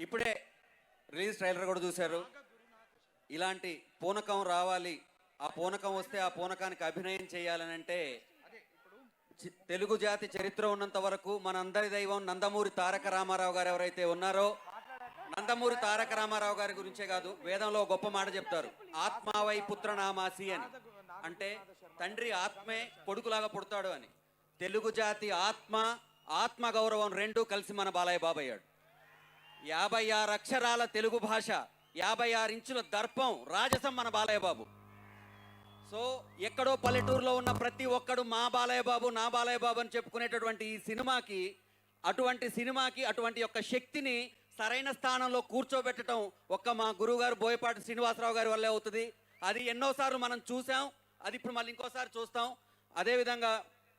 ఇప్పుడే release trailer కూడా చూశారు. ఇలాంటి పూనకం రావాలి. ఆ పూనకం వస్తే ఆ పూనకానికి అభినయం చేయాలని అంటే తెలుగు జాతి చరిత్ర ఉన్నంత వరకు మన అందరి దైవం నందమూరి తారక రామారావు గారు ఎవరైతే ఉన్నారో నందమూరి తారక రామారావు గారి గురించే కాదు వేదంలో గొప్ప మాట చెప్తారు. ఆత్మావై పుత్రనామాసి అని. అంటే తండ్రి ఆత్మే కొడుకులాగా పుడతాడు అని. తెలుగు జాతి ఆత్మ ఆత్మ గౌరవం రెండు కలిసి మన బాలయ్య బాబయ్యాడు. యాభై ఆరు అక్షరాల తెలుగు భాష యాభై ఆరు ఇంచుల దర్పం రాజసం మన బాలయ్య బాబు సో ఎక్కడో పల్లెటూరులో ఉన్న ప్రతి ఒక్కడు మా బాలయ్య బాబు నా బాలయ్య బాబు అని చెప్పుకునేటటువంటి ఈ సినిమాకి అటువంటి సినిమాకి అటువంటి యొక్క శక్తిని సరైన స్థానంలో కూర్చోబెట్టడం ఒక్క మా గురువుగారు బోయపాటి శ్రీనివాసరావు గారి వల్లే అవుతుంది. అది ఎన్నోసార్లు మనం చూసాం అది ఇప్పుడు మళ్ళీ ఇంకోసారి చూస్తాం. అదేవిధంగా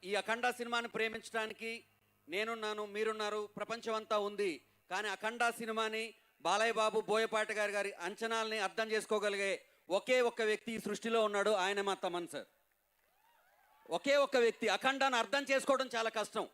ఈ అఖండ సినిమాని ప్రేమించడానికి నేనున్నాను మీరున్నారు ప్రపంచం అంతా ఉంది. కానీ అఖండ సినిమాని బాలయ్య బాబు బోయపాటి గారి గారి అంచనాల్ని అర్థం చేసుకోగలిగే ఒకే ఒక్క వ్యక్తి ఈ సృష్టిలో ఉన్నాడు ఆయన మా తమన్ సార్. ఒకే ఒక్క వ్యక్తి అఖండాన్ని అర్థం చేసుకోవడం చాలా కష్టం.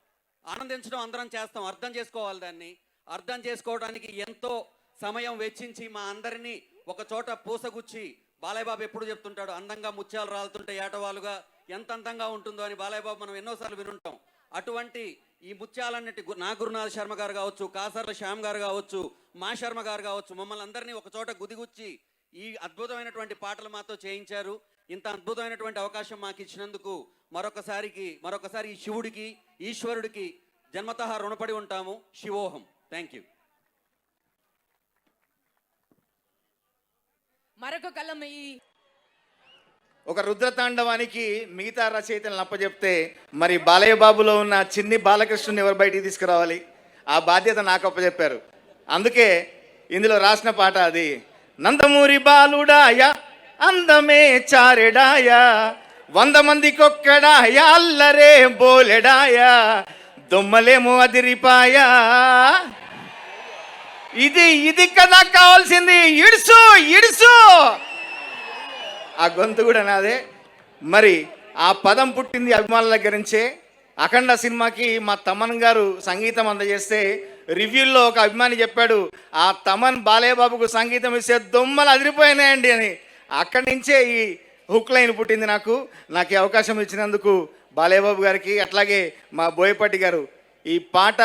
ఆనందించడం అందరం చేస్తాం అర్థం చేసుకోవాలి దాన్ని. అర్థం చేసుకోవడానికి ఎంతో సమయం వెచ్చించి మా అందరినీ ఒక చోట పూసగుచ్చి బాలయ్య బాబు ఎప్పుడు చెప్తుంటాడు అందంగా ముత్యాలు రాలుతుంటే ఏటవాలుగా ఎంత అందంగా ఉంటుందో అని బాలయ్య బాబు మనం ఎన్నోసార్లు వినుంటాం. అటువంటి ఈ ముత్యాలన్నిటి గు- నా గురునాథ్ శర్మ గారు కావచ్చు కాసర్ల శ్యామ్ గారు కావచ్చు మా శర్మ గారు కావచ్చు మమ్మల్ని అందరినీ ఒక చోట గుదిగుచ్చి ఈ అద్భుతమైనటువంటి పాటలు మాతో చేయించారు. ఇంత అద్భుతమైనటువంటి అవకాశం మాకు ఇచ్చినందుకు మరొకసారికి మరొకసారి ఈ శివుడికి ఈశ్వరుడికి జన్మత రుణపడి ఉంటాము. శివోహం. Thank you. మరొక కలం ఈ ఒక రుద్రతాండవానికి మిగతా రచయితలను అప్పచెప్తే మరి బాలయ్య బాబులో ఉన్న చిన్ని బాలకృష్ణుని ఎవరు బయటికి తీసుకురావాలి? ఆ బాధ్యత నాకు అప్పచెప్పారు అందుకే ఇందులో రాసిన పాట అది నందమూరి బాలుడాయ అందమే చారెడాయ వంద మందికొక్కడాయ అల్లరే బోలెడాయ దొమ్మలేమో అదిరిపాయ. ఇది ఇది కదా కావాల్సింది. ఇడుసు ఇడుసు! ఆ గొంతు కూడా నాదే. మరి ఆ పదం పుట్టింది అభిమానుల దగ్గర నుంచే. అఖండ సినిమాకి మా తమన్ గారు సంగీతం అందజేస్తే రివ్యూల్లో ఒక అభిమాని చెప్పాడు ఆ తమన్ బాలయ్యబాబుకు సంగీతం ఇస్తే దొమ్మలు అదిరిపోయినాయండి అని. అక్కడి నుంచే ఈ హుక్ లైన్ పుట్టింది నాకు. నాకు ఈ అవకాశం ఇచ్చినందుకు బాలయ్యబాబు గారికి అట్లాగే మా బోయపాటి గారు. ఈ పాట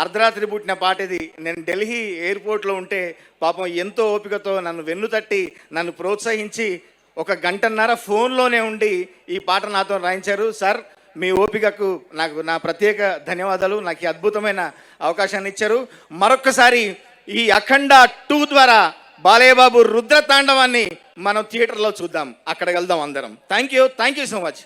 అర్ధరాత్రి పుట్టిన పాట ఇది నేను ఢిల్లీ ఎయిర్పోర్ట్లో ఉంటే పాపం ఎంతో ఓపికతో నన్ను వెన్ను తట్టి నన్ను ప్రోత్సహించి ఒక గంటన్నర ఫోన్లోనే ఉండి ఈ పాట నాతో రాయించారు. సార్ మీ ఓపికకు నాకు నా ప్రత్యేక ధన్యవాదాలు. నాకు ఈ అద్భుతమైన అవకాశాన్ని ఇచ్చారు. మరొక్కసారి ఈ అఖండ టూ ద్వారా బాలయ్యబాబు రుద్రతాండవాన్ని రుద్ర తాండవాన్ని మనం థియేటర్లో చూద్దాం. అక్కడ వెళ్దాం అందరం. Thank you thank you so much